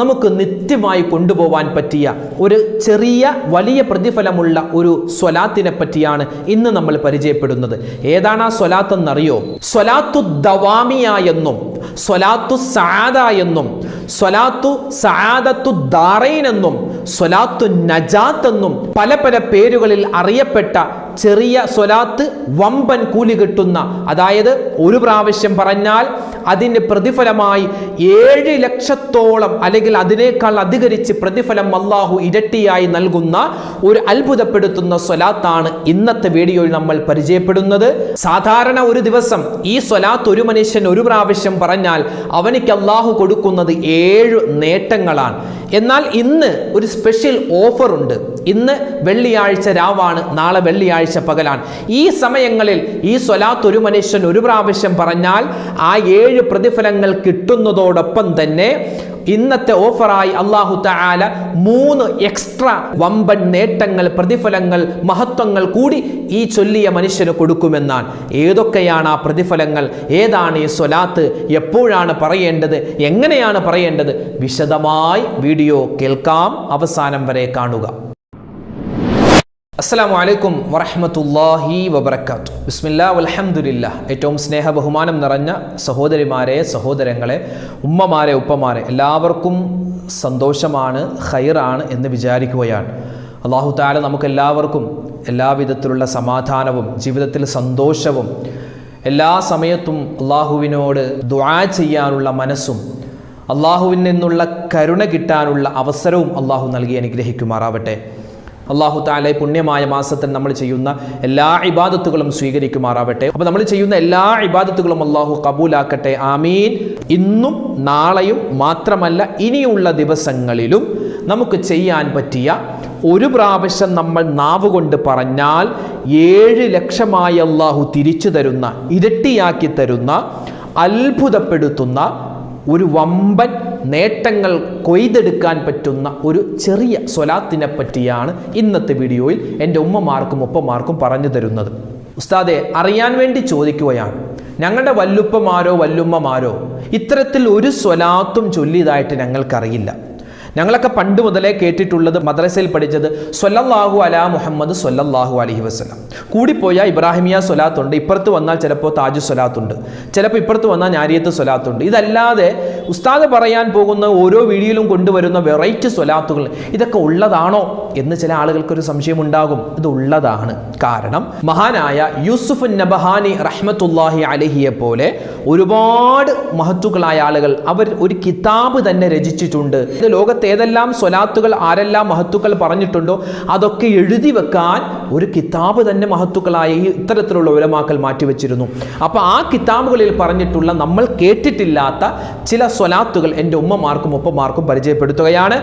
നമുക്ക് നിത്യമായി കൊണ്ടുപോകാൻ പറ്റിയ ഒരു ചെറിയ വലിയ പ്രതിഫലമുള്ള ഒരു സ്വലാത്തിനെ പറ്റിയാണ് ഇന്ന് നമ്മൾ പരിചയപ്പെടുന്നത്. ഏതാണ് ആ സ്വലാത്ത് എന്നറിയോ സ്വലാത്തു ദവാമിയ എന്നും സ്വലാത്തു സാദ എന്നും സ്വലാത്തു സാദത്തു ദാറൈൻ എന്നും സ്വലാത്തു നജാത്ത് എന്നും പല പല പേരുകളിൽ അറിയപ്പെട്ട ചെറിയ സ്വലാത്ത് വമ്പൻ കൂലി കിട്ടുന്ന അതായത് ഒരു പ്രാവശ്യം പറഞ്ഞാൽ അതിന് പ്രതിഫലമായി ഏഴ് ലക്ഷത്തോളം അല്ലെങ്കിൽ അതിനേക്കാൾ അധികരിച്ച് പ്രതിഫലം അള്ളാഹു ഇരട്ടിയായി നൽകുന്ന ഒരു അത്ഭുതപ്പെടുത്തുന്ന സ്വലാത്താണ് ഇന്നത്തെ വീഡിയോയിൽ നമ്മൾ പരിചയപ്പെടുന്നത്. സാധാരണ ഒരു ദിവസം ഈ സ്വലാത്ത് ഒരു മനുഷ്യൻ ഒരു പ്രാവശ്യം പറഞ്ഞാൽ അവനിക്ക് അള്ളാഹു കൊടുക്കുന്നത് ഏഴ് നേട്ടങ്ങളാണ്. എന്നാൽ ഇന്ന് ഒരു സ്പെഷ്യൽ ഓഫർ ഉണ്ട്. ഇന്ന് വെള്ളിയാഴ്ച രാവാണ് നാളെ വെള്ളിയാഴ്ച പകലാണ്. ഈ സമയങ്ങളിൽ ഈ സ്വലാത്ത് ഒരു മനുഷ്യൻ ഒരു പ്രാവശ്യം പറഞ്ഞാൽ ആ ഏഴ് പ്രതിഫലങ്ങൾ കിട്ടുന്നതോടൊപ്പം തന്നെ ഇന്നത്തെ ഓഫറായി അള്ളാഹു താല മൂന്ന് എക്സ്ട്രാ വമ്പൻ നേട്ടങ്ങൾ പ്രതിഫലങ്ങൾ മഹത്വങ്ങൾ കൂടി ഈ ചൊല്ലിയ മനുഷ്യന് കൊടുക്കുമെന്നാണ്. ഏതൊക്കെയാണ് ആ പ്രതിഫലങ്ങൾ? ഏതാണ് ഈ സ്വലാത്ത്? എപ്പോഴാണ് പറയേണ്ടത്? എങ്ങനെയാണ് പറയേണ്ടത്? വിശദമായി വീഡിയോ കേൾക്കാം. അവസാനം വരെ കാണുക. അസ്സാം വലൈക്കും വറഹമത്തല്ലാഹി വബർക്കാത്തു ബിസ്മില്ലാ വലഹമുല്ല ഏറ്റവും സ്നേഹ ബഹുമാനം നിറഞ്ഞ സഹോദരിമാരെ സഹോദരങ്ങളെ ഉമ്മമാരെ ഉപ്പമാരെ എല്ലാവർക്കും സന്തോഷമാണ് ഖൈറാണ് എന്ന് വിചാരിക്കുകയാണ്. അള്ളാഹു താല നമുക്കെല്ലാവർക്കും എല്ലാവിധത്തിലുള്ള സമാധാനവും ജീവിതത്തിൽ സന്തോഷവും എല്ലാ സമയത്തും അള്ളാഹുവിനോട് ദ്വാ ചെയ്യാനുള്ള മനസ്സും അള്ളാഹുവിൽ നിന്നുള്ള കരുണ കിട്ടാനുള്ള അവസരവും അള്ളാഹു നൽകി അനുഗ്രഹിക്കുമാറാവട്ടെ. അള്ളാഹു താലെ പുണ്യമായ മാസത്തിൽ നമ്മൾ ചെയ്യുന്ന എല്ലാ ഇബാദത്തുകളും സ്വീകരിക്കുമാറാവട്ടെ. അപ്പോൾ നമ്മൾ ചെയ്യുന്ന എല്ലാ ഇബാദത്തുകളും അള്ളാഹു കബൂലാക്കട്ടെ. ആമീൻ. ഇന്നും നാളെയും മാത്രമല്ല ഇനിയുള്ള ദിവസങ്ങളിലും നമുക്ക് ചെയ്യാൻ പറ്റിയ ഒരു പ്രാവശ്യം നമ്മൾ നാവ് കൊണ്ട് പറഞ്ഞാൽ ഏഴ് ലക്ഷമായി അള്ളാഹു തിരിച്ചു തരുന്ന ഇരട്ടിയാക്കി തരുന്ന അത്ഭുതപ്പെടുത്തുന്ന ഒരു വമ്പൻ നേട്ടങ്ങൾ കൊയ്തെടുക്കാൻ പറ്റുന്ന ഒരു ചെറിയ സ്വലാത്തിനെ പറ്റിയാണ് ഇന്നത്തെ വീഡിയോയിൽ എന്റെ ഉമ്മമാർക്കും ഉപ്പമാർക്കും പറഞ്ഞു തരുന്നത്. ഉസ്താദെ അറിയാൻ വേണ്ടി ചോദിക്കുകയാണ്. ഞങ്ങളുടെ വല്ലുപ്പമാരോ വല്ലുമ്മമാരോ ഇത്തരത്തിൽ ഒരു സ്വലാത്തും ചൊല്ലിയതായിട്ട് ഞങ്ങൾക്കറിയില്ല. ഞങ്ങളൊക്കെ പണ്ട് മുതലേ കേട്ടിട്ടുള്ളത് മദ്രസയിൽ പഠിച്ചത് സ്വല്ലല്ലാഹു അലാ മുഹമ്മദ് സ്വല്ലല്ലാഹു അലഹി വസ്ലം കൂടിപ്പോയാൽ ഇബ്രാഹിമിയ സ്വലാത്തുണ്ട് ഇപ്പുറത്ത് വന്നാൽ ചിലപ്പോൾ താജ് സ്വലാത്തുണ്ട് ചിലപ്പോൾ ഇപ്പുറത്ത് വന്നാൽ ഞാരിയത്ത് സ്വലാത്തുണ്ട്. ഇതല്ലാതെ ഉസ്താദ് പറയാൻ പോകുന്ന ഓരോ വീഡിയോയിലും കൊണ്ടുവരുന്ന വെറൈറ്റി സ്വലാത്തുകൾ ഇതൊക്കെ ഉള്ളതാണോ എന്ന് ചില ആളുകൾക്കൊരു സംശയമുണ്ടാകും. ഇത് ഉള്ളതാണ്. കാരണം മഹാനായ യൂസുഫ് നബഹാനി റഹ്മത്തുല്ലാഹി അലഹിയെ പോലെ ഒരുപാട് മഹത്തുക്കളായ ആളുകൾ അവർ ഒരു കിതാബ് തന്നെ രചിച്ചിട്ടുണ്ട്. ഇത് ലോകത്ത് ഏതെല്ലാം സ്വലാത്തുകൾ ആരെല്ലാം മഹത്തുക്കൾ പറഞ്ഞിട്ടുണ്ടോ അതൊക്കെ എഴുതി വെക്കാൻ ഒരു കിതാബ് തന്നെ മഹത്തുക്കളായ ഈ ഇത്തരത്തിലുള്ള ഉലമാക്കൽ മാറ്റിവെച്ചിരുന്നു. അപ്പോൾ ആ കിതാബുകളിൽ പറഞ്ഞിട്ടുള്ള നമ്മൾ കേട്ടിട്ടില്ലാത്ത ചില സ്വലാത്തുകൾ എന്റെ ഉമ്മമാർക്കും ഉപ്പമാർക്കും പരിചയപ്പെടുത്തുകയാണ്.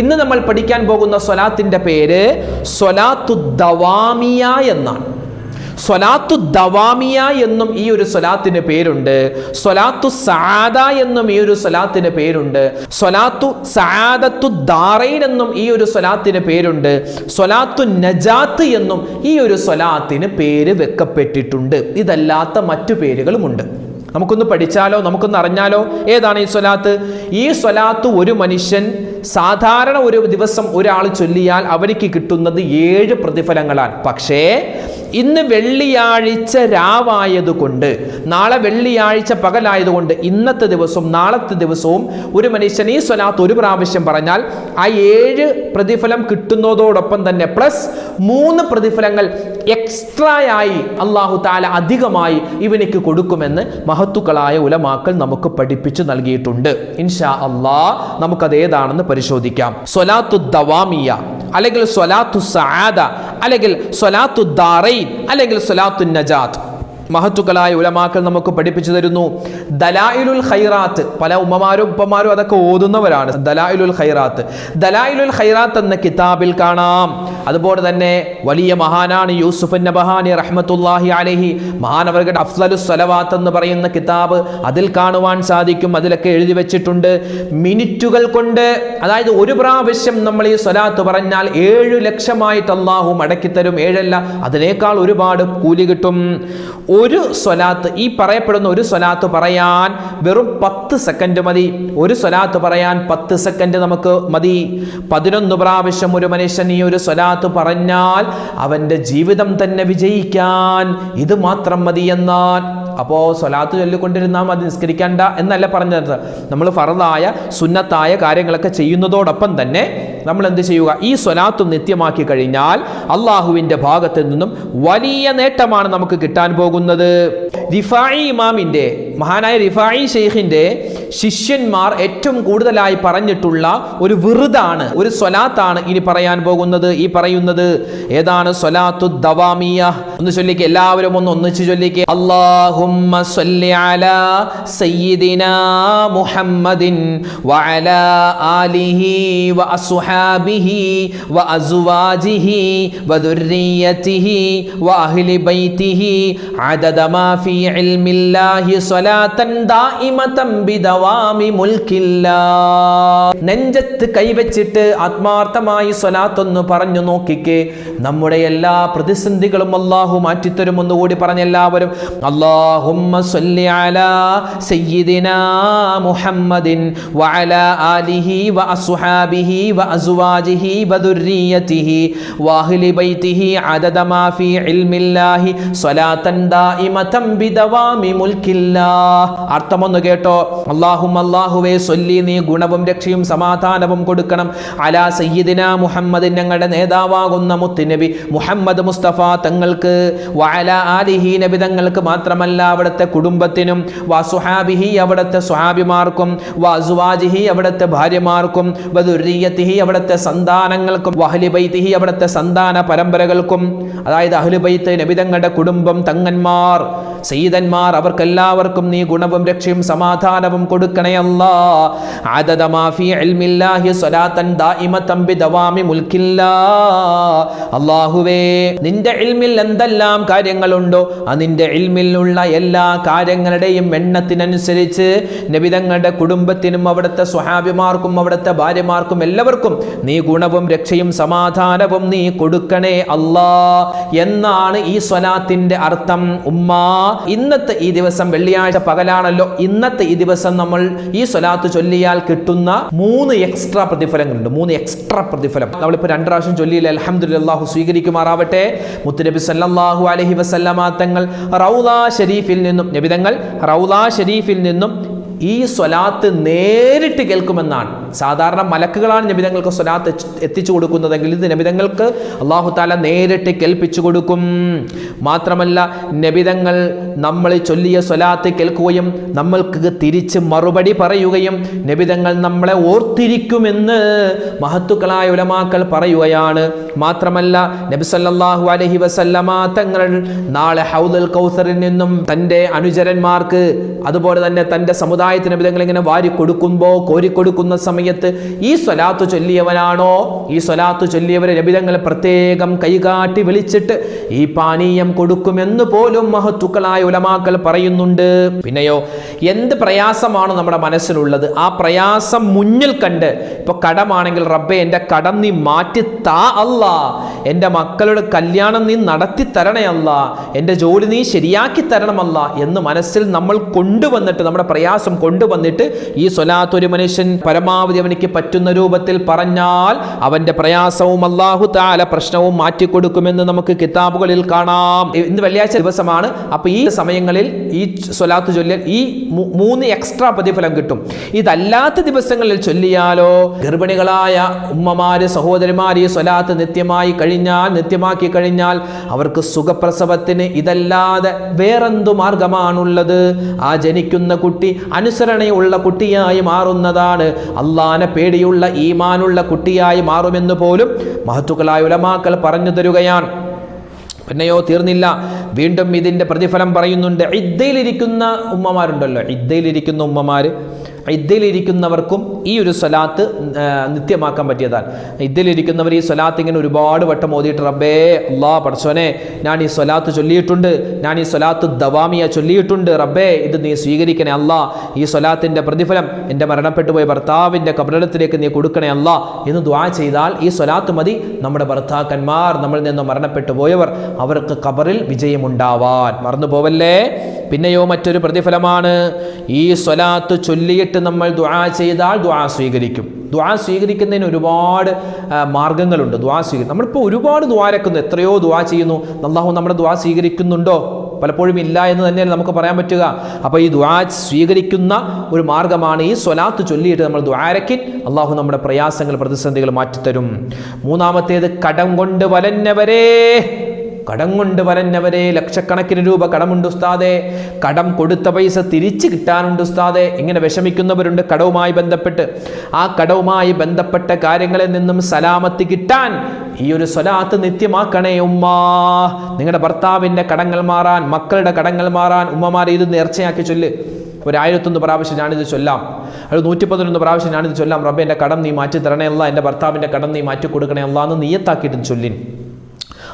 ഇന്ന് നമ്മൾ പഠിക്കാൻ പോകുന്ന സ്വലാത്തിന്റെ പേര് സ്വലാത്തു ദവാമിയ എന്നാണ്. സ്വലാത്തു ദവാമിയ എന്നും ഈ ഒരു സ്വലാത്തിന് പേരുണ്ട്. സ്വലാത്തു സാദ എന്നും ഈ ഒരു സ്വലാത്തിന് പേരുണ്ട്. സ്വലാത്തു സാദത്തു ദാറൈൻ എന്നും ഈ ഒരു സ്വലാത്തിന് പേരുണ്ട്. സ്വലാത്തു നജാത്ത് എന്നും ഈ ഒരു സ്വലാത്തിന് പേര് വെക്കപ്പെട്ടിട്ടുണ്ട്. ഇതല്ലാത്ത മറ്റു പേരുകളുമുണ്ട്. നമുക്കൊന്ന് പഠിച്ചാലോ നമുക്കൊന്ന് അറിഞ്ഞാലോ? ഏതാണ് ഈ സ്വലാത്ത്? ഈ സ്വലാത്ത് ഒരു മനുഷ്യൻ സാധാരണ ഒരു ദിവസം ഒരാൾ ചൊല്ലിയാൽ അവർക്ക് കിട്ടുന്നത് ഏഴ് പ്രതിഫലങ്ങളാണ്. പക്ഷേ ഇന്ന് വെള്ളിയാഴ്ച രാവായതുകൊണ്ട് നാളെ വെള്ളിയാഴ്ച പകലായതുകൊണ്ട് ഇന്നത്തെ ദിവസവും നാളത്തെ ദിവസവും ഒരു മനുഷ്യൻ ഈ സ്വലാത്ത് ഒരു പ്രാവശ്യം പറഞ്ഞാൽ ആ ഏഴ് പ്രതിഫലം കിട്ടുന്നതോടൊപ്പം തന്നെ പ്ലസ് മൂന്ന് പ്രതിഫലങ്ങൾ എക്സ്ട്രായായി അള്ളാഹു താല അധികമായി ഇവനിക്ക് കൊടുക്കുമെന്ന് മഹത്തുക്കളായ ഉലമാക്കൾ നമുക്ക് പഠിപ്പിച്ചു നൽകിയിട്ടുണ്ട്. ഇൻഷാ അള്ളാ നമുക്കത് ഏതാണെന്ന് പരിശോധിക്കാം. സ്വലാത്തു ദവാമിയ അല്ലെങ്കിൽ സ്വലാത്തു സആദ അല്ലെങ്കിൽ സ്വലാത്തു ദാറൈൻ അല്ലെങ്കിൽ സ്വലാത്തു നജാത്ത്. മഹത്തുക്കളായ ഉലമാക്കൾ നമുക്ക് പഠിപ്പിച്ചു തരുന്നു. ദലായിലുൽ ഖൈറാത്ത് പല ഉമ്മമാരും ഉപ്പമാരും അതൊക്കെ ഓതുന്നവരാണ്. ദലായിലുൽ ഖൈറാത്ത്. ദലായിലുൽ ഖൈറാത്ത് എന്ന കിതാബിൽ കാണാം. അതുപോലെ തന്നെ വലിയ മഹാനാണ് യൂസുഫ് നബഹാനി റഹ്മത്തുല്ലാഹി അലഹി. മഹാനവരുടെ അഫ്സലു സലവാത്ത് എന്ന് പറയുന്ന കിതാബ് അതിൽ കാണുവാൻ സാധിക്കും. അതിലൊക്കെ എഴുതി വെച്ചിട്ടുണ്ട്. മിനിറ്റുകൾ കൊണ്ട് അതായത് ഒരു പ്രാവശ്യം നമ്മൾ ഈ സ്വലാത്ത് പറഞ്ഞാൽ ഏഴു ലക്ഷമായിട്ട് അള്ളാഹു മടക്കിത്തരും. ഏഴല്ല അതിനേക്കാൾ ഒരുപാട് കൂലി കിട്ടും. ഒരു സ്വലാത്ത് ഈ പറയപ്പെടുന്ന ഒരു സ്വലാത്ത് പറയാൻ വെറും പത്ത് സെക്കൻഡ് മതി. ഒരു സ്വലാത്ത് പറയാൻ പത്ത് സെക്കൻഡ് നമുക്ക് മതി. പതിനൊന്ന് പ്രാവശ്യം ഒരു മനുഷ്യൻ ഈ ഒരു സ്വലാത്ത് പറഞ്ഞാൽ അവന്റെ ജീവിതം തന്നെ വിജയിക്കാൻ ഇത് മാത്രം മതി എന്നാൽ അപ്പോൾ സ്വലാത്ത് ചൊല്ലിക്കൊണ്ടിരുന്നാൽ അത് നിസ്കരിക്കണ്ട എന്നല്ല പറഞ്ഞത്. നമ്മൾ ഫറദായ സുന്നത്തായ കാര്യങ്ങളൊക്കെ ചെയ്യുന്നതോടൊപ്പം തന്നെ നമ്മൾ എന്ത് ചെയ്യുക? ഈ സ്വലാത്തും നിത്യമാക്കി കഴിഞ്ഞാൽ അള്ളാഹുവിന്റെ ഭാഗത്ത് നിന്നും വലിയ നേട്ടമാണ് നമുക്ക് കിട്ടാൻ പോകുന്നത്. റിഫായി ഇമാമിന്റെ മഹാനായ റിഫായി ഷെയ്ഖിന്റെ ശിഷ്യന്മാർ ഏറ്റവും കൂടുതലായി പറഞ്ഞിട്ടുള്ള ഒരു വെറുതാണ് ഒരു സ്വലാത്താണ് ഇനി പറയാൻ പോകുന്നത്. ഈ പറയുന്നത് ഏതാണ്? സ്വലാത്തു ദവാമിയ. ഒന്ന് ചൊല്ലിക്ക് എല്ലാവരും ഒന്ന് ഒന്നിച്ച് ചൊല്ലിക്ക്. അലാ സയ്യിദിനാ മുഹമ്മദിൻ വഅലാ ആലിഹി വഅസ്ഹാബിഹി വഅസ്വാജിഹി വദുർരിയതിഹി വഅഹ്ലി ബൈതിഹി അദദ മാ ഫീ ഇൽമില്ലാഹി സ്വലാത്തൻ ദായിമതൻ ബിദവാമി മുൽക്കില്ല. നെഞ്ചത്ത് കൈവച്ചിട്ട് ആത്മാർത്ഥമായി സ്വലാത്തൊന്ന് പറഞ്ഞു നോക്കിക്കേ. നമ്മുടെ എല്ലാ പ്രതിസന്ധികളും അള്ളാഹു മാറ്റിത്തരും ഒന്നുകൂടി പറഞ്ഞ എല്ലാവരും അള്ളാഹുമ്മ സയ്യിദിനാ മുഹമ്മദിൻ വഅലാ ആലിഹി വഅസ്ഹാബിഹി വഅസ്വാജിഹി ദുർരിയതിഹി വഅഹ്ലി ബൈതിഹി അദദ മാ ഫീ ഇൽമില്ലാഹി സ്വലാത്തൻ ദായിമതൻ ബിദവാമി മുൽക്കില്ലാ. അർത്ഥമൊന്ന് കേട്ടോ അള്ളാഹും അള്ളാഹുവേ സൊല്ലി നീ ഗുണവും രക്ഷയും സമാധാനവും കൊടുക്കണം. അലാ സയ്യിദിന മുഹമ്മദ് ഞങ്ങളുടെ നേതാവാകുന്ന മുത്തുനബി മുഹമ്മദ് മുസ്തഫ തങ്ങൾക്ക് വഅല ആലിഹി നബി തങ്ങൾക്ക് മാത്രമല്ല അവിടുത്തെ കുടുംബത്തിനും വസുഹാബിഹി അവിടുത്തെ സ്വഹാബിമാർക്കും വസുവാജിഹി അവിടുത്തെ ഭാര്യമാർക്കും വദുര്യത്തിഹി അവിടുത്തെ സന്താനങ്ങൾക്കും വഹലിബൈത്തിഹി അവിടുത്തെ സന്താന പരമ്പരകൾക്കും അതായത് അഹ്ലുബൈത്ത് നബിതങ്ങളുടെ കുടുംബം തങ്ങന്മാർ സയ്യിദന്മാർ അവർക്കെല്ലാവർക്കും നീ ഗുണവും രക്ഷയും സമാധാനവും കൊടുക്കണേ അല്ലാ. ആദദമാഫി ഇൽമില്ലാഹി സ്വലാത്തൻ ദായിമതം ബിദവാമി മുൽക്കില്ലാ. അല്ലാഹുവേ നിന്റെ ഇൽമിൽ എന്തെല്ലാം കാര്യങ്ങളുണ്ടോ ആ നിന്റെ ഇൽമിലുള്ള എല്ലാ കാര്യങ്ങളുടെയും എണ്ണത്തിനനുസരിച്ച് നബിതങ്ങളുടെ കുടുംബത്തിനും അവിടുത്തെ സ്വഹാബിമാർക്കും അവിടുത്തെ ഭാര്യമാർക്കും എല്ലാവർക്കും നീ ഗുണവും രക്ഷയും സമാധാനവും നീ കൊടുക്കണേ അല്ലാ എന്നാണ് ഈ സ്വലാത്തിന്റെ അർത്ഥം. ഉമ്മ ഇന്നത്തെ ഈ ദിവസം വെള്ളിയാഴ്ച പകലാണല്ലോ. ഇന്നത്തെ ഈ ദിവസം നമ്മൾ ഈ സ്വലാത്ത് ചൊല്ലിയാൽ കിട്ടുന്ന മൂന്ന് എക്സ്ട്രാ പ്രതിഫലങ്ങളുണ്ട്. മൂന്ന് എക്സ്ട്രാ പ്രതിഫലം. നമ്മളിപ്പോൾ രണ്ട് പ്രാവശ്യം ചൊല്ലിയില്ല അലഹമുല്ലാഹു സ്വീകരിക്കുമാറാവട്ടെ. മുത്തുനബി സല്ലാഹു അലഹി വസല്ലമ തങ്ങൾ റൗദ ഷരീഫിൽ നിന്നും നബിതങ്ങൾ റൗദ ഷരീഫിൽ നിന്നും ഈ സ്വലാത്ത് നേരിട്ട് കേൾക്കുമെന്നാണ്. സാധാരണ മലക്കുകളാണ് നബിതങ്ങൾക്ക് സ്വലാത്ത് എത്തിച്ചു കൊടുക്കുന്നതെങ്കിൽ ഇത് നബിതങ്ങൾക്ക് അള്ളാഹു താല നേരിട്ട് കേൾപ്പിച്ചു കൊടുക്കും. മാത്രമല്ല നബിതങ്ങൾ നമ്മൾ ചൊല്ലിയ സ്വലാത്ത് കേൾക്കുകയും നമ്മൾക്ക് തിരിച്ച് മറുപടി പറയുകയും നബിതങ്ങൾ നമ്മളെ ഓർത്തിരിക്കുമെന്ന് മഹത്തുക്കളായ ഉലമാക്കൾ പറയുകയാണ്. മാത്രമല്ല നബി സല്ലല്ലാഹു അലൈഹി വസല്ലമ തങ്ങൾ നാളെ ഹൗദൽ കൗസറിൽ നിന്നും തന്റെ അനുചരന്മാർക്ക് അതുപോലെ തന്നെ തന്റെ സമുദായത്തിന് വിധങ്ങൾ ഇങ്ങനെ വാരി കൊടുക്കുമ്പോൾ കോരിക്കൊടുക്കുന്ന സമയത്ത് ഈ സ്വലാത്ത് ചൊല്ലിയവനാണോ? ഈ സ്വലാത്ത് ചൊല്ലിയവരെ രബിതങ്ങൾ പ്രത്യേകം കൈകാട്ടി വിളിച്ചിട്ട് ഈ പാനീയം കൊടുക്കുമെന്ന് പോലും മഹത്തുക്കളായ ഉലമാക്കൾ പറയുന്നുണ്ട്. പിന്നെയോ എന്ത് പ്രയാസമാണ് നമ്മുടെ മനസ്സിലുള്ളത്? ആ പ്രയാസം മുന്നിൽ കണ്ട് ഇപ്പൊ കടമാണെങ്കിൽ റബ്ബെ എന്റെ കടം നീ മാറ്റി താ അല്ല. എന്റെ മക്കളുടെ കല്യാണം നീ നടത്തി തരണേ അല്ല. എന്റെ ജോലി നീ ശരിയാക്കി തരണമല്ല എന്ന് മനസ്സിൽ നമ്മൾ കൊണ്ടുവന്നിട്ട് നമ്മുടെ പ്രയാസം കൊണ്ടുവന്നിട്ട് ഈ സ്വലാത്ത് ഒരു മനുഷ്യൻ പരമാവധി അവനിക്ക് പറ്റുന്ന രൂപത്തിൽ പറഞ്ഞാൽ അവന്റെ പ്രയാസവും അള്ളാഹു താല പ്രശ്നവും മാറ്റിക്കൊടുക്കുമെന്ന് നമുക്ക് കിതാബുകളിൽ കാണാം. ഇന്ന് വെള്ളിയാഴ്ച ദിവസമാണ്. അപ്പോൾ ഈ സമയങ്ങളിൽ ഈ സ്വലാത്ത് ചൊല്ലിയാൽ ഈ മൂന്ന് എക്സ്ട്രാ പ്രതിഫലം കിട്ടും. ഇതല്ലാത്ത ദിവസങ്ങളിൽ ചൊല്ലിയാലോ ഗർഭിണികളായ ഉമ്മമാര് സഹോദരിമാർ ഈ സ്വലാത്ത് നിത്യമായി കഴിഞ്ഞാൽ നിത്യമാക്കി കഴിഞ്ഞാൽ അവർക്ക് സുഖപ്രസവത്തിന് ഇതല്ലാതെ വേറെന്തു മാർഗമാണുള്ളത്? ആ ജനിക്കുന്ന കുട്ടി അനുസരണയുള്ള കുട്ടിയായി മാറുന്നതാണ്. അള്ളാനെ പേടിയുള്ള ഈമാനുള്ള കുട്ടിയായി മാറുമെന്ന് പോലും മഹത്തുക്കളായ ഉലമാക്കൾ പറഞ്ഞു തരുകയാണ്. പിന്നെയോ തീർന്നില്ല. വീണ്ടും ഇതിന്റെ പ്രതിഫലം പറയുന്നുണ്ട്. ഇദ്ദയിലിരിക്കുന്ന ഉമ്മമാരുണ്ടല്ലോ. ഇദ്ദയിലിരിക്കുന്ന ഉമ്മമാർ ഇദ്ദയിലിരിക്കുന്നവർക്കും ഈ ഒരു സ്വലാത്ത് നിത്യമാക്കാൻ പറ്റിയതാണ്. ഇദ്ദയിലിരിക്കുന്നവർ ഈ സ്വലാത്ത് ഇങ്ങനെ ഒരുപാട് വട്ടം ഓതിയിട്ട് റബ്ബേ അള്ളാ പഠിച്ചോനെ ഞാൻ ഈ സ്വലാത്ത് ചൊല്ലിയിട്ടുണ്ട് ഞാൻ ഈ സ്വലാത്ത് ദവാമിയ ചൊല്ലിയിട്ടുണ്ട് റബ്ബേ ഇത് നീ സ്വീകരിക്കണേ അല്ലാ ഈ സ്വലാത്തിന്റെ പ്രതിഫലം എന്റെ മരണപ്പെട്ടുപോയ ഭർത്താവിന്റെ കബറിടത്തിലേക്ക് നീ കൊടുക്കണേ അല്ല എന്ന് ദ്വാ ചെയ്താൽ ഈ സ്വലാത്ത് മതി. നമ്മുടെ ഭർത്താക്കന്മാർ നമ്മളിൽ നിന്ന് മരണപ്പെട്ടു പോയവർ അവർക്ക് കബറിൽ വിജയമുണ്ടാവാൻ. മറന്നു പോവല്ലേ പിന്നെയോ മറ്റൊരു പ്രതിഫലമാണ്. ഈ സ്വലാത്ത് ചൊല്ലിയിട്ട് നമ്മൾ ദുആ ചെയ്താൽ ദുആ സ്വീകരിക്കും. ദുആ സ്വീകരിക്കുന്നതിന് ഒരുപാട് മാർഗങ്ങളുണ്ട്. ദുആ സ്വീകരിക്കും നമ്മളിപ്പോൾ ഒരുപാട് ദ്വാരക്കുന്നു എത്രയോ ദുആ ചെയ്യുന്നു. അള്ളാഹു നമ്മുടെ ദുആ സ്വീകരിക്കുന്നുണ്ടോ? പലപ്പോഴും ഇല്ല എന്ന് തന്നെയാണ് നമുക്ക് പറയാൻ പറ്റുക. അപ്പോൾ ഈ ദ്വാ സ്വീകരിക്കുന്ന ഒരു മാർഗമാണ് ഈ സ്വലാത്ത് ചൊല്ലിയിട്ട് നമ്മൾ ദ്വാരക്കിൻ അള്ളാഹു നമ്മുടെ പ്രയാസങ്ങൾ പ്രതിസന്ധികൾ മാറ്റിത്തരും. മൂന്നാമത്തേത് കടം കൊണ്ട് വലന്നവരേ കടം കൊണ്ട് വരഞ്ഞവരെ ലക്ഷക്കണക്കിന് രൂപ കടമുണ്ട് ഉസ്താദെ. കടം കൊടുത്ത പൈസ തിരിച്ചു കിട്ടാനുണ്ട് ഉസ്താദെ. ഇങ്ങനെ വിഷമിക്കുന്നവരുണ്ട് കടവുമായി ബന്ധപ്പെട്ട്. ആ കടവുമായി ബന്ധപ്പെട്ട കാര്യങ്ങളിൽ നിന്നും സലാമത്ത് കിട്ടാൻ ഈ ഒരു സ്വലാത്ത് നിത്യമാക്കണേ ഉമ്മ. നിങ്ങളുടെ ഭർത്താവിന്റെ കടങ്ങൾ മാറാൻ മക്കളുടെ കടങ്ങൾ മാറാൻ ഉമ്മമാരെ ഇത് നേർച്ചയാക്കി ചൊല്ല്. ഒരു ആയിരത്തൊന്ന് പ്രാവശ്യം ഞാനിത് ചൊല്ലാം. അത് നൂറ്റി പതിനൊന്ന് പ്രാവശ്യം ഞാനിത് ചൊല്ലാം. റബ്ബെ എന്റെ കടം നീ മാറ്റി തരണേ അല്ല എന്റെ ഭർത്താവിന്റെ കടം നീ മാറ്റി കൊടുക്കണേ അല്ല എന്ന് നീയത്താക്കിയിട്ട് ചൊല്ലിൻ.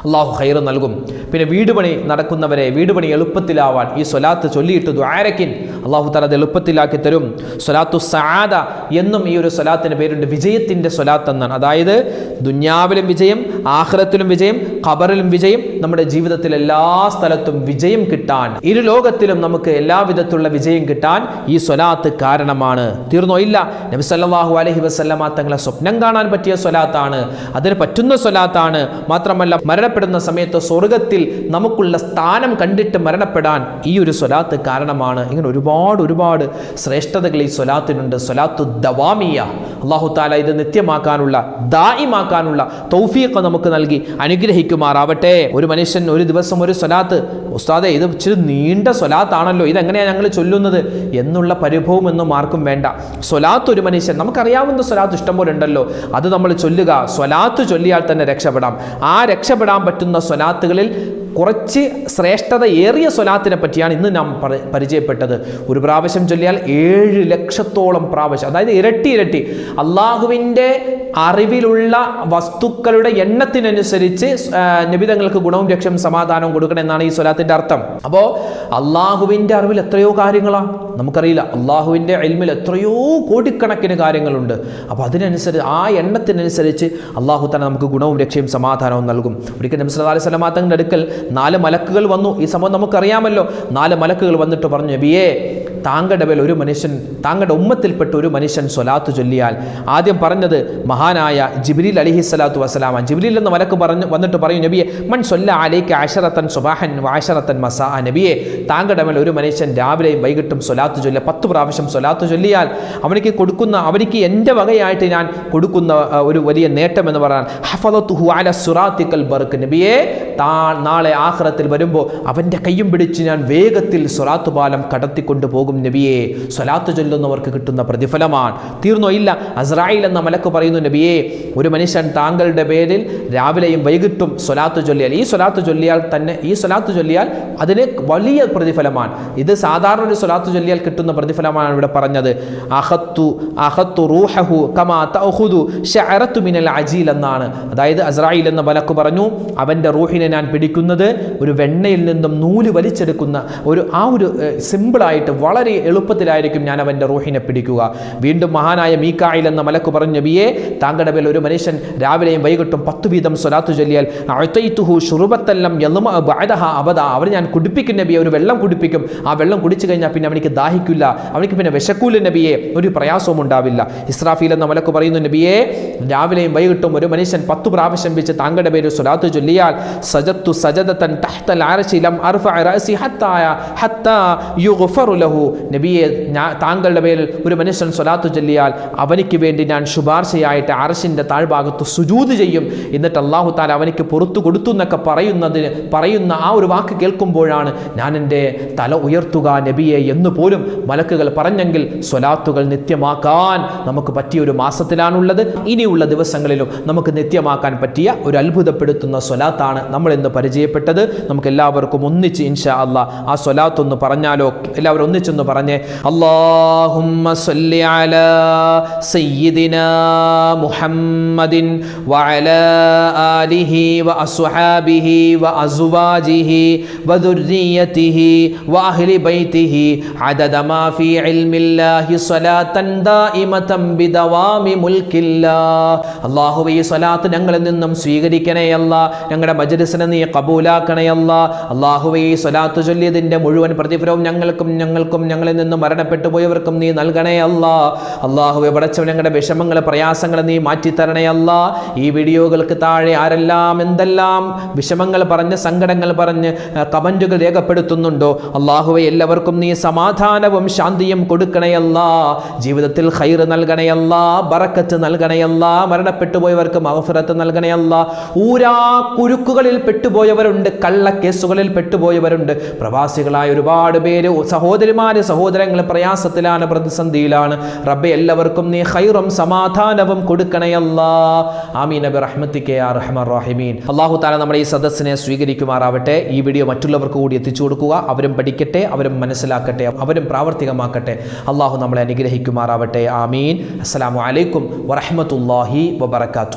അള്ളാഹു ഹൈർ നൽകും. പിന്നെ വീട് പണി നടക്കുന്നവരെ വീട് പണി എളുപ്പത്തിലാവാൻ ഈ സ്വലാത്ത് ചൊല്ലിയിട്ട് ദ്വാരക്കിൻ അള്ളാഹു താല അത് എളുപ്പത്തിലാക്കി തരും. സ്വലാത്തു സാദ എന്നും ഈ ഒരു സ്വലാത്തിന് പേരുണ്ട്. വിജയത്തിന്റെ സ്വലാത്ത് എന്നാണ്. അതായത് ദുന്യാവിലും വിജയം ആഹ്റത്തിലും വിജയം ഖബറിലും വിജയം നമ്മുടെ ജീവിതത്തിൽ എല്ലാ സ്ഥലത്തും വിജയം കിട്ടാൻ ഇരു ലോകത്തിലും നമുക്ക് എല്ലാവിധത്തിലുള്ള വിജയം കിട്ടാൻ ഈ സ്വലാത്ത് കാരണമാണ്. തീർന്നോ? ഇല്ല. നബി സല്ലല്ലാഹു അലൈഹി വസല്ലമ തങ്ങളെ സ്വപ്നം കാണാൻ പറ്റിയ സ്വലാത്താണ്. അതിന് പറ്റുന്ന സ്വലാത്താണ്. മാത്രമല്ല മരണപ്പെടുന്ന സമയത്ത് സ്വർഗത്തിൽ നമുക്കുള്ള സ്ഥാനം കണ്ടിട്ട് മരണപ്പെടാൻ ഈ ഒരു സ്വലാത്ത് കാരണമാണ്. ഇങ്ങനെ ഒരുപാട് ഒരുപാട് ഒരുപാട് ശ്രേഷ്ഠതകൾ ഈ സ്വലാത്തിനുണ്ട്. സ്വലാത്തു ദവാമിയ. അള്ളാഹു താല ഇത് നിത്യമാക്കാനുള്ള ദായിമാക്കാനുള്ള തൗഫീഖ് നമുക്ക് നൽകി അനുഗ്രഹിക്കുമാറാവട്ടെ. ഒരു മനുഷ്യൻ ഒരു ദിവസം ഒരു സ്വലാത്ത് ഉസ്താദെ ഇത് ഇച്ചിരി നീണ്ട സ്വലാത്താണല്ലോ ഇതെങ്ങനെയാണ് ഞങ്ങൾ ചൊല്ലുന്നത്? എന്നുള്ള പരിഭവം എന്നും ആർക്കും വേണ്ട. സ്വലാത്ത് ഒരു മനുഷ്യൻ നമുക്കറിയാവുന്ന സ്വലാത്ത് ഇഷ്ടംപോലെ ഉണ്ടല്ലോ. അത് നമ്മൾ ചൊല്ലുക. സ്വലാത്ത് ചൊല്ലിയാൽ തന്നെ രക്ഷപ്പെടാം. ആ രക്ഷപ്പെടാൻ പറ്റുന്ന സ്വലാത്തുകളിൽ കുറച്ച് ശ്രേഷ്ഠത ഏറിയ സ്വലാത്തിനെ പറ്റിയാണ് ഇന്ന് നാം പരിചയപ്പെട്ടത്. ഒരു പ്രാവശ്യം ചൊല്ലിയാൽ ഏഴ് ലക്ഷത്തോളം പ്രാവശ്യം. അതായത് ഇരട്ടി ഇരട്ടി. അള്ളാഹുവിന്റെ അറിവിലുള്ള വസ്തുക്കളുടെ എണ്ണത്തിനനുസരിച്ച് നിബിതങ്ങൾക്ക് ഗുണവും രക്ഷയും സമാധാനവും കൊടുക്കണം എന്നാണ് ഈ സ്വലാത്തിന്റെ അർത്ഥം. അപ്പോൾ അള്ളാഹുവിന്റെ അറിവിൽ എത്രയോ കാര്യങ്ങളാണ് നമുക്കറിയില്ല അള്ളാഹുവിന്റെ അൽമിൽ എത്രയോ കോടിക്കണക്കിന് കാര്യങ്ങളുണ്ട്. അപ്പോൾ അതിനനുസരിച്ച് ആ എണ്ണത്തിനനുസരിച്ച് അള്ളാഹു തന്നെ നമുക്ക് ഗുണവും രക്ഷയും സമാധാനവും നൽകും. ഒരിക്കൽ നബി സല്ലല്ലാഹു അലൈഹി തങ്ങളുടെ അടുക്കൽ നാല് മലക്കുകൾ വന്നു. ഈ സംഭവം നമുക്കറിയാമല്ലോ. നാല് മലക്കുകൾ വന്നിട്ട് പറഞ്ഞു നബിയേ താങ്കളുടെ മേൽ ഒരു മനുഷ്യൻ താങ്കളുടെ ഉമ്മത്തിൽപ്പെട്ട ഒരു മനുഷ്യൻ സ്വലാത്ത് ചൊല്ലിയാൽ ആദ്യം പറഞ്ഞത് മഹാനായ ജിബ്രീൽ അലിഹി സ്വലാത്തു വസ്സലാമ ജിബ്രീൽ എന്ന് മലക്ക് പറഞ്ഞു വന്നിട്ട് പറയും നബിയെ മൺ സൊല്ല അലേക്ക് ആശറത്തൻ സുബാഹൻ വാശറത്തൻ മസാ. നബിയെ താങ്കളുടെ മേൽ ഒരു മനുഷ്യൻ രാവിലെയും വൈകിട്ടും സ്വലാത്ത് ചൊല്ല പത്ത് പ്രാവശ്യം സ്വലാത്ത് ചൊല്ലിയാൽ അവനിക്ക് കൊടുക്കുന്ന അവനിക്ക് എന്റെ വകയായിട്ട് ഞാൻ കൊടുക്കുന്ന ഒരു വലിയ നേട്ടം എന്ന് പറയാൻ ഹഫലത്തുഹു അല സുറാത്തിക്കൽ ബർക്ക്. നബിയെ താ നാളെ ആഹ്റത്തിൽ വരുമ്പോൾ അവന്റെ കയ്യും പിടിച്ച് ഞാൻ വേഗത്തിൽ സ്വലാത്തു പാലം കടത്തിക്കൊണ്ടു പോകും നബിയെ സ്വലാത്ത് ചൊല്ലുന്നവർക്ക് കിട്ടുന്ന പ്രതിഫലമാണ്. തീർന്നോ? ഇല്ല. അസ്രായിൽ എന്ന മലക്ക് പറയുന്നു നബിയെ ഒരു മനുഷ്യൻ താങ്കളുടെ പേരിൽ രാവിലെയും വൈകിട്ടും സ്വലാത്ത് ചൊല്ലിയാൽ ഈ സ്വലാത്ത് ചൊല്ലിയാൽ തന്നെ ഈ സ്വലാത്ത് ചൊല്ലിയാൽ അതിന് വലിയ പ്രതിഫലമാണ്. ഇത് സാധാരണ ഒരു സ്വലാത്ത് ചൊല്ലിയാൽ കിട്ടുന്ന പ്രതിഫലമാണ് ഇവിടെ പറഞ്ഞത്. അഹത്തു അഹത്തു റൂഹഹു കമാ തഹുദു ഷഅറത്തു മിനൽ അജീൽ എന്നാണ്. അതായത് അസ്രായിൽ എന്ന മലക്ക് പറഞ്ഞു അവന്റെ റൂഹിനെ ഞാൻ പിടിക്കുന്നത് ഒരു വെണ്ണയിൽ നിന്നും നൂൽ വലിച്ചെടുക്കുന്ന ഒരു ആ ഒരു സിമ്പിളായിട്ട് വളരെ എളുപ്പത്തിലായിരിക്കും ഞാൻ അവന്റെ റൂഹിനെ പിടിക്കുക. വീണ്ടും മഹാനായ മീക്കായിൽ എന്ന മലക്ക് പറഞ്ഞ നബിയെ താങ്കളുടെ മേൽ ഒരു മനുഷ്യൻ രാവിലെയും വൈകിട്ടും പത്ത് വീതം സ്വലാത്തു ചൊല്ലിയാൽ അഴത്തൈത്തുഹു ഷുറുബത്തെല്ലാം എല്ലുമ ബഅദഹ അബദ. അവർ ഞാൻ കുടിപ്പിക്കും നബിയെ ഒരു വെള്ളം കുടിപ്പിക്കും. ആ വെള്ളം കുടിച്ചു കഴിഞ്ഞാൽ പിന്നെ അവനിക്ക് ദാഹിക്കില്ല അവനിക്ക് പിന്നെ വിശക്കൂല നബിയെ ഒരു പ്രയാസവും ഉണ്ടാവില്ല. ഇസ്രാഫീൽ എന്ന മലക്ക് പറയുന്നു നബിയെ രാവിലെയും വൈകിട്ടും ഒരു മനുഷ്യൻ പത്ത് പ്രാവശ്യം വെച്ച് താങ്കളുടെ പേര് സ്വലാത്ത് ചൊല്ലിയാൽ സജത്തു സജദത്തൻ തഹ്തൽ അർശി ലം അർഫഅ റഅസി ഹത്താ ഹത്താ യുഗ്ഫറു ലഹു. നബിയെ താങ്കളുടെ മേൽ ഒരു മനുഷ്യൻ സ്വലാത്തു ചൊല്ലിയാൽ അവനിക്ക് വേണ്ടി ഞാൻ ശുപാർശയായിട്ട് അറശിന്റെ താഴ്ഭാഗത്ത് സുജൂത് ചെയ്യും. എന്നിട്ട് അള്ളാഹു താല അവനിക്ക് പുറത്തു കൊടുത്തു എന്നൊക്കെ പറയുന്നതിന് പറയുന്ന ആ ഒരു വാക്ക് കേൾക്കുമ്പോഴാണ് ഞാൻ എന്റെ തല ഉയർത്തുക നബിയെ എന്ന് പോലും മലക്കുകൾ പറഞ്ഞെങ്കിൽ സ്വലാത്തുകൾ നിത്യമാക്കാൻ നമുക്ക് പറ്റിയ ഒരു മാസത്തിലാണുള്ളത്. ഇനിയുള്ള ദിവസങ്ങളിലും നമുക്ക് നിത്യമാക്കാൻ പറ്റിയ ഒരു അത്ഭുതപ്പെടുത്തുന്ന സ്വലാത്താണ് നമ്മൾ ഇന്ന് പരിചയപ്പെട്ടത്. നമുക്ക് എല്ലാവർക്കും ഒന്നിച്ച് ഇൻഷാ അള്ളാ ആ സ്വലാത്തൊന്ന് പറഞ്ഞാലോ? എല്ലാവരും ഒന്നിച്ചൊന്ന് ഒരുമിച്ചൊന്ന് പറഞ്ഞേ അല്ലാഹുമ്മ സല്ലി അലാ സയ്യിദിനാ മുഹമ്മദിൻ വഅലാ ആലിഹി വഅസ്ഹാബിഹി വഅസ്വാജിഹി വദുർരിയതിഹി വഅഹ്ലി ബൈതിഹി عدد ما في علم الله صلاة دائمة بدوام ملك الله അള്ളാഹുവെ ഈ സ്വലാത്ത് ഞങ്ങളിൽ നിന്നും സ്വീകരിക്കണേ അല്ല ഞങ്ങളുടെ മജ്ലിസിനെ നീ കബൂലാക്കണേ അല്ല അള്ളാഹുവെ ഈ സ്വലാത്ത് ചൊല്ലിയതിൻ്റെ മുഴുവൻ പ്രതിഫലവും ഞങ്ങൾക്കും ഞങ്ങൾക്കും ഞങ്ങളിൽ നിന്നും മരണപ്പെട്ടു പോയവർക്കും നീ നൽകണേ അല്ല. അള്ളാഹുവെ പടച്ചവൻ ഞങ്ങളുടെ വിഷമങ്ങൾ പ്രയാസങ്ങൾ നീ മാറ്റിത്തരണേ അല്ല. ഈ വീഡിയോകൾക്ക് താഴെ ആരെല്ലാം എന്തെല്ലാം വിഷമങ്ങൾ പറഞ്ഞ് സങ്കടങ്ങൾ പറഞ്ഞ് കമന്റുകൾ രേഖപ്പെടുത്തുന്നുണ്ടോ? അള്ളാഹുവെ എല്ലാവർക്കും നീ സമാധാനവും ശാന്തിയും കൊടുക്കണയല്ല ജീവിതത്തിൽ ഹൈർ നൽകണയല്ല ബറക്കത്ത് നൽകണയല്ല മരണപ്പെട്ടു പോയവർക്ക് മഹഫിറത്ത് നൽകണയല്ല ഊരാ കുരുക്കുകളിൽ പെട്ടുപോയവരുണ്ട് കള്ളക്കേസുകളിൽ പെട്ടുപോയവരുണ്ട്. പ്രവാസികളായ ഒരുപാട് പേര് സഹോദരിമാര് സഹോദരങ്ങൾ പ്രയാസത്തിലാണ് പ്രതിസന്ധിയിലാണ്. റബ്ബെ എല്ലാവർക്കും നീ ഹൈറും സമാധാനവും കൊടുക്കണയല്ലാ ആമീൻ നബി റഹ്മത്തിക്കെ അള്ളാഹു താല നമ്മുടെ ഈ സദസ്സിനെ സ്വീകരിക്കുമാറാവട്ടെ. ഈ വീഡിയോ മറ്റുള്ളവർക്ക് കൂടി എത്തിച്ചു കൊടുക്കുക. അവരും പഠിക്കട്ടെ അവരും മനസ്സിലാക്കട്ടെ അവരും പ്രാവർത്തികമാക്കട്ടെ. അള്ളാഹു നമ്മളെ അനുഗ്രഹിക്കുമാറാവട്ടെ. ആമീൻ. അസ്സാം വലൈക്കും വറഹ്മത്തുള്ളാഹി വബറകാതുഹു.